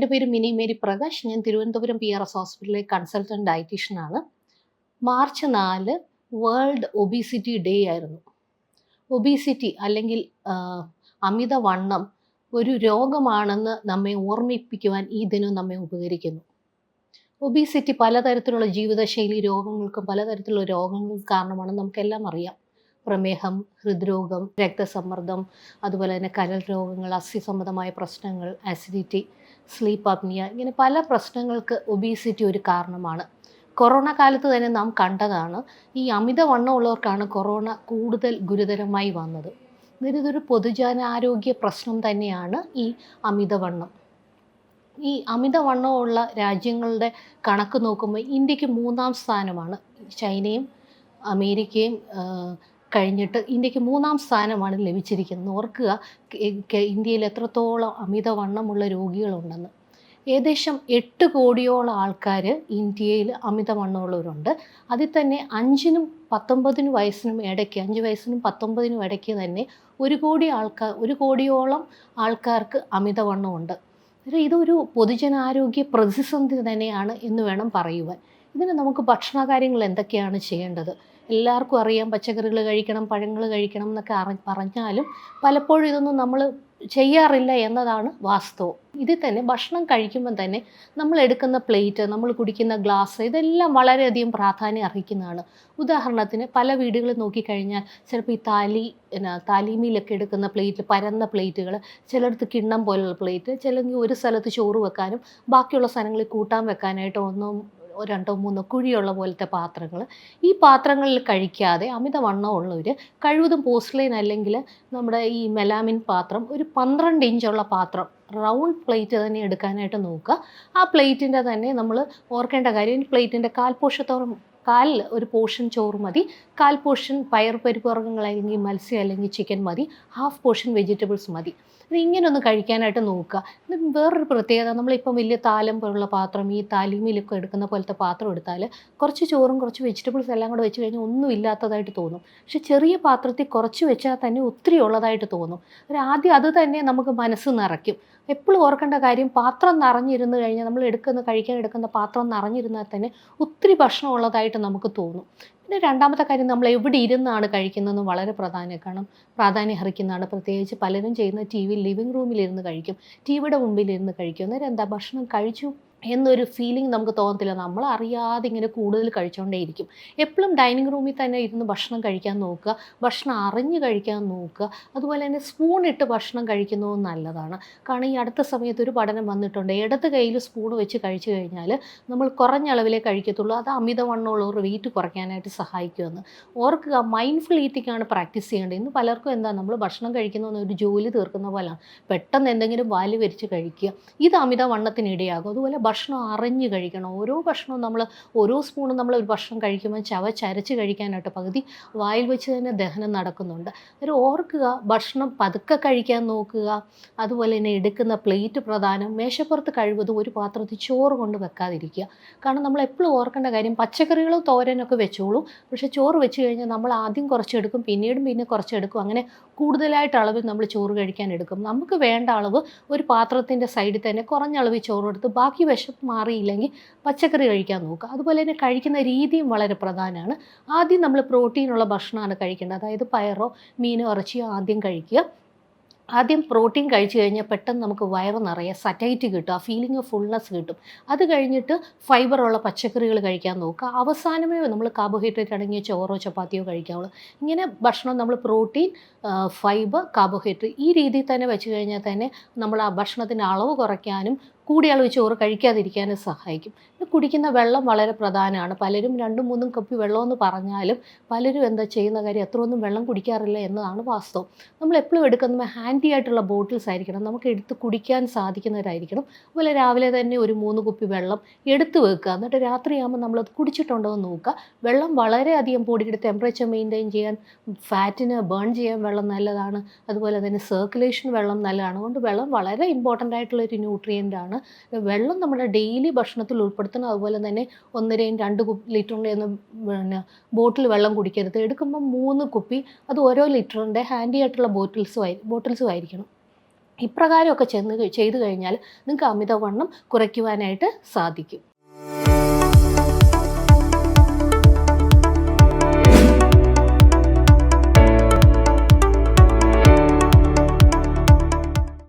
പേര് mini Mary Prakash. ഞാൻ Thiruvananthapuram P R S ഹോസ്പിറ്റലിലെ കൺസൾട്ടന്റ് ഡയറ്റീഷ്യനാണ്. മാർച്ച് നാല് വേൾഡ് ഒബീസിറ്റി ഡേ ആയിരുന്നു. ഒബീസിറ്റി അല്ലെങ്കിൽ അമിതവണ്ണം ഒരു രോഗമാണെന്ന് നമ്മെ ഓർമ്മിപ്പിക്കുവാൻ ഈ ദിനം നമ്മെ ഉപകരിക്കുന്നു. ഒബീസിറ്റി പലതരത്തിലുള്ള ജീവിതശൈലി രോഗങ്ങൾക്കും പലതരത്തിലുള്ള രോഗങ്ങൾക്കും കാരണമാണ് നമുക്കെല്ലാം അറിയാം. പ്രമേഹം ഹൃദ്രോഗം രക്തസമ്മർദ്ദം അതുപോലെ തന്നെ കരൽ രോഗങ്ങൾ അസ്ഥിസംബന്ധമായ പ്രശ്നങ്ങൾ ആസിഡിറ്റി സ്ലീപ്പ് അപ്നിയ ഇങ്ങനെ പല പ്രശ്നങ്ങൾക്ക് ഒബീസിറ്റി ഒരു കാരണമാണ്. കൊറോണ കാലത്ത് തന്നെ നാം കണ്ടതാണ് ഈ അമിതവണ്ണമുള്ളവർക്കാണ് കൊറോണ കൂടുതൽ ഗുരുതരമായി വന്നത്. ഇതൊരു പൊതുജനാരോഗ്യ പ്രശ്നം തന്നെയാണ് ഈ അമിതവണ്ണം ഈ അമിതവണ്ണമുള്ള രാജ്യങ്ങളുടെ കണക്ക് നോക്കുമ്പോൾ ഇന്ത്യയ്ക്ക് മൂന്നാം സ്ഥാനമാണ്. ചൈനയും അമേരിക്കയും കഴിഞ്ഞിട്ട് ഇന്ത്യയ്ക്ക് മൂന്നാം സ്ഥാനമാണ് ലഭിച്ചിരിക്കുന്നത്. ഓർക്കുക ഇന്ത്യയിൽ എത്രത്തോളം അമിതവണ്ണമുള്ള രോഗികളുണ്ടെന്ന്. ഏകദേശം എട്ട് കോടിയോളം ആൾക്കാർ ഇന്ത്യയിൽ അമിതവണ്ണമുള്ളവരുണ്ട്. അതിൽ തന്നെ അഞ്ചിനും പത്തൊമ്പതിനും വയസ്സിനും ഇടയ്ക്ക് അഞ്ച് വയസ്സിനും പത്തൊമ്പതിനും ഇടയ്ക്ക് തന്നെ ഒരു കോടി ആൾക്കാർ ഒരു കോടിയോളം ആൾക്കാർക്ക് അമിതവണ്ണമുണ്ട്. ഇത് ഇതൊരു പൊതുജനാരോഗ്യ പ്രതിസന്ധി തന്നെയാണ് എന്ന് വേണം പറയുവാൻ. ഇതിന് നമുക്ക് ഭക്ഷണകാര്യങ്ങൾ എന്തൊക്കെയാണ് ചെയ്യേണ്ടത്? എല്ലാവർക്കും അറിയാം പച്ചക്കറികൾ കഴിക്കണം പഴങ്ങൾ കഴിക്കണം എന്നൊക്കെ അറി പറഞ്ഞാലും പലപ്പോഴും ഇതൊന്നും നമ്മൾ ചെയ്യാറില്ല എന്നതാണ് വാസ്തവം. ഇതിൽ തന്നെ ഭക്ഷണം കഴിക്കുമ്പോൾ തന്നെ നമ്മൾ എടുക്കുന്ന പ്ലേറ്റ് നമ്മൾ കുടിക്കുന്ന ഗ്ലാസ് ഇതെല്ലാം വളരെയധികം പ്രാധാന്യം അർഹിക്കുന്നതാണ്. ഉദാഹരണത്തിന് പല വീടുകളിൽ നോക്കിക്കഴിഞ്ഞാൽ ചിലപ്പോൾ ഈ താലി എന്നാ താലിമിയിലൊക്കെ എടുക്കുന്ന പ്ലേറ്റ് പരന്ന പ്ലേറ്റുകൾ ചിലടത്ത് കിണ്ണം പോലുള്ള പ്ലേറ്റ് ചിലങ്കിൽ ഒരു സ്ഥലത്ത് ചോറ് വെക്കാനും ബാക്കിയുള്ള സ്ഥലങ്ങളിൽ കൂട്ടാൻ വെക്കാനായിട്ടോ ഒന്നോ രണ്ടോ മൂന്നോ കുഴിയുള്ള പോലത്തെ പാത്രങ്ങൾ ഈ പാത്രങ്ങളിൽ കഴിക്കാതെ അമിതവണ്ണം ഉള്ളവർ കഴിവതും പോസ്റ്റ്ലൈൻ അല്ലെങ്കിൽ നമ്മുടെ ഈ മെലാമിൻ പാത്രം ഒരു പന്ത്രണ്ട് ഇഞ്ചുള്ള പാത്രം റൗണ്ട് പ്ലേറ്റ് തന്നെ എടുക്കാനായിട്ട് നോക്കുക. ആ പ്ലേറ്റിന്റെ തന്നെ നമ്മൾ ഓർക്കേണ്ട കാര്യം പ്ലേറ്റിന്റെ കാൽപോഷത്തോളം കാൽ ഒരു പോർഷൻ ചോറ് മതി. കാൽ പോർഷൻ പയർ പരിപ്പ് വർഗങ്ങൾ അല്ലെങ്കിൽ മത്സ്യം അല്ലെങ്കിൽ ചിക്കൻ മതി. ഹാഫ് പോർഷൻ വെജിറ്റബിൾസ് മതി. ഇത് ഇങ്ങനെ ഒന്ന് കഴിക്കാനായിട്ട് നോക്കുക. വേറൊരു പ്രത്യേകത നമ്മളിപ്പം വലിയ താലം പോലുള്ള പാത്രം ഈ താലിമയിലൊക്കെ എടുക്കുന്ന പോലത്തെ പാത്രം എടുത്താൽ കുറച്ച് ചോറും കുറച്ച് വെജിറ്റബിൾസ് എല്ലാം കൂടെ വെച്ച് കഴിഞ്ഞാൽ ഒന്നും ഇല്ലാത്തതായിട്ട് തോന്നും. പക്ഷെ ചെറിയ പാത്രത്തിൽ കുറച്ച് വെച്ചാൽ തന്നെ ഒത്തിരി ഉള്ളതായിട്ട് തോന്നും. ഒരു ആദ്യം അത് തന്നെ നമുക്ക് മനസ്സ് നിറയ്ക്കും. എപ്പോഴും ഓർക്കേണ്ട കാര്യം പാത്രം നിറഞ്ഞിരുന്ന് കഴിഞ്ഞാൽ നമ്മൾ എടുക്കുന്ന കഴിക്കാൻ എടുക്കുന്ന പാത്രം നിറഞ്ഞിരുന്നാൽ തന്നെ ഒത്തിരി ഭക്ഷണം ഉള്ളതായിട്ട് നമുക്ക് തോന്നും. പിന്നെ രണ്ടാമത്തെ കാര്യം നമ്മൾ എവിടെ ഇരുന്നാണ് കഴിക്കുന്നതെന്ന് വളരെ പ്രാധാന്യം കാരണം പ്രാധാന്യം അർഹിക്കുന്നതാണ്. പ്രത്യേകിച്ച് പലരും ചെയ്യുന്ന ടി വി ലിവിങ് റൂമിലിരുന്ന് കഴിക്കും. ടി വിയുടെ മുമ്പിലിരുന്ന് കഴിക്കും. അന്നേരം എന്താ? ഭക്ഷണം കഴിച്ചു. എന്നൊരു ഫീലിംഗ് നമുക്ക് തോന്നത്തില്ല. നമ്മൾ അറിയാതെ ഇങ്ങനെ കൂടുതൽ കഴിച്ചുകൊണ്ടേയിരിക്കും എപ്പോഴും ഡൈനിങ് റൂമിൽ തന്നെ ഇരുന്ന് ഭക്ഷണം കഴിക്കാൻ നോക്കുക ഭക്ഷണം അറിഞ്ഞ് കഴിക്കാൻ നോക്കുക അതുപോലെ തന്നെ സ്പൂൺ ഇട്ട് ഭക്ഷണം കഴിക്കുന്നത് നല്ലതാണ്. കാരണം ഈ അടുത്ത സമയത്ത് ഒരു പഠനം വന്നിട്ടുണ്ട്. ഇടത് കയ്യിൽ സ്പൂൺ വെച്ച് കഴിച്ചു കഴിഞ്ഞാൽ നമ്മൾ കുറഞ്ഞ അളവിലേ കഴിക്കത്തുള്ളൂ. അത് അമിതവണ്ണമുള്ളവർ വെയിറ്റ് കുറയ്ക്കാനായിട്ട് സഹായിക്കുമെന്ന്. ഓർക്കുക മൈൻഡ്ഫുൾ ഈറ്റിംഗ് ആണ് പ്രാക്ടീസ് ചെയ്യേണ്ടത്. ഇന്ന് പലർക്കും എന്താ നമ്മൾ ഭക്ഷണം കഴിക്കുന്ന ഒരു ജോലി തീർക്കുന്ന പോലെയാണ് പെട്ടെന്ന് എന്തെങ്കിലും വാൽ വരിച്ച് കഴിക്കുക. ഇത് അമിതവണ്ണത്തിനിടയാകും. അതുപോലെ ഭക്ഷണം അറിഞ്ഞ് കഴിക്കണം. ഓരോ ഭക്ഷണവും നമ്മൾ ഓരോ സ്പൂണും നമ്മൾ ഒരു ഭക്ഷണം കഴിക്കുമ്പോൾ ചവ ചവച്ചരച്ച് കഴിക്കാനായിട്ട് പകുതി വായിൽ വെച്ച് തന്നെ ദഹനം നടക്കുന്നുണ്ട്. ഒരു ഓർക്കുക ഭക്ഷണം പതുക്കെ കഴിക്കാൻ നോക്കുക അതുപോലെ തന്നെ എടുക്കുന്ന പ്ലേറ്റ് പ്രധാനം മേശപ്പുറത്ത് കഴിവതും ഒരു പാത്രത്തിൽ ചോറ് കൊണ്ട് വെക്കാതിരിക്കുക. കാരണം നമ്മൾ എപ്പോഴും ഓർക്കേണ്ട കാര്യം പച്ചക്കറികളും തോരനൊക്കെ വെച്ചോളൂ. പക്ഷേ ചോറ് വെച്ച് കഴിഞ്ഞാൽ നമ്മൾ ആദ്യം കുറച്ചെടുക്കും പിന്നീടും പിന്നെ കുറച്ചെടുക്കും. അങ്ങനെ കൂടുതലായിട്ട് അളവിൽ നമ്മൾ ചോറ് കഴിക്കാൻ എടുക്കും. നമുക്ക് വേണ്ട അളവ് ഒരു പാത്രത്തിന്റെ സൈഡിൽ തന്നെ കുറഞ്ഞ അളവിൽ ചോറ് എടുത്ത് ബാക്കി വിശപ്പ് മാറിയില്ലെങ്കിൽ പച്ചക്കറി കഴിക്കാൻ നോക്കുക. അതുപോലെ തന്നെ കഴിക്കുന്ന രീതിയും വളരെ പ്രധാനമാണ്. ആദ്യം നമ്മൾ പ്രോട്ടീനുള്ള ഭക്ഷണമാണ് കഴിക്കേണ്ടത്. അതായത് പയറോ മീനോ ഇറച്ചിയോ ആദ്യം കഴിക്കുക. ആദ്യം പ്രോട്ടീൻ കഴിച്ചു കഴിഞ്ഞാൽ പെട്ടെന്ന് നമുക്ക് വയറ് നിറയെ സറ്റൈറ്റ് കിട്ടും. ആ ഫീലിംഗ് ഓഫ് ഫുൾനെസ് കിട്ടും. അത് കഴിഞ്ഞിട്ട് ഫൈബറുള്ള പച്ചക്കറികൾ കഴിക്കാൻ നോക്കുക. അവസാനമേ നമ്മൾ കാർബോഹൈഡ്രേറ്റ് അടങ്ങിയ ചോറോ ചപ്പാത്തിയോ കഴിക്കാവുള്ളൂ. ഇങ്ങനെ ഭക്ഷണം നമ്മൾ പ്രോട്ടീൻ ഫൈബർ കാർബോഹൈഡ്രേറ്റ് ഈ രീതിയിൽ തന്നെ വെച്ച് കഴിഞ്ഞാൽ തന്നെ നമ്മൾ ആ ഭക്ഷണത്തിന്റെ അളവ് കുറയ്ക്കാനും കൂടിയ അളവ് ചോറ് കഴിക്കാതിരിക്കാനും സഹായിക്കും. കുടിക്കുന്ന വെള്ളം വളരെ പ്രധാനമാണ്. പലരും രണ്ടും മൂന്നും കപ്പി വെള്ളമെന്ന് പറഞ്ഞാലും പലരും എന്താ ചെയ്യുന്ന കാര്യം എത്രയൊന്നും വെള്ളം കുടിക്കാറില്ല എന്നതാണ് വാസ്തവം. നമ്മൾ എപ്പോഴും എടുക്കുന്ന ഹാൻഡി ആയിട്ടുള്ള ബോട്ടിൽസ് ആയിരിക്കണം. നമുക്ക് എടുത്ത് കുടിക്കാൻ സാധിക്കുന്നവരായിരിക്കണം. അതുപോലെ രാവിലെ തന്നെ ഒരു മൂന്ന് കുപ്പി വെള്ളം എടുത്ത് വെക്കുക. എന്നിട്ട് രാത്രിയാകുമ്പോൾ നമ്മളത് കുടിച്ചിട്ടുണ്ടോ എന്ന് നോക്കുക. വെള്ളം വളരെയധികം പൊടിയുടെ ടെമ്പറേച്ചർ മെയിന്റെയിൻ ചെയ്യാൻ ഫാറ്റിന് ബേൺ ചെയ്യാൻ വെള്ളം നല്ലതാണ്. അതുപോലെ തന്നെ സർക്കുലേഷൻ വെള്ളം നല്ലതാണ്. അതുകൊണ്ട് വെള്ളം വളരെ ഇമ്പോർട്ടന്റ് ആയിട്ടുള്ള ഒരു ന്യൂട്രിയന്റ് ആണ്. വെള്ളം നമ്മുടെ ഡെയിലി ഭക്ഷണത്തിൽ ഉൾപ്പെടുത്തണം. അതുപോലെ തന്നെ ഒന്നരയും രണ്ട് ലിറ്ററിന്റെ ഒന്നും പിന്നെ ബോട്ടിൽ വെള്ളം കുടിക്കരുത്. എടുക്കുമ്പോൾ മൂന്ന് കുപ്പി അത് ഓരോ ലിറ്ററിന്റെ ഹാൻഡി ആയിട്ടുള്ള ബോട്ടിൽസും ബോട്ടിൽസും ആയിരിക്കണം. ഇപ്രകാരമൊക്കെ ചെന്ന് ചെയ്തു കഴിഞ്ഞാൽ നിങ്ങൾക്ക് അമിതവണ്ണം കുറയ്ക്കുവാനായിട്ട് സാധിക്കും.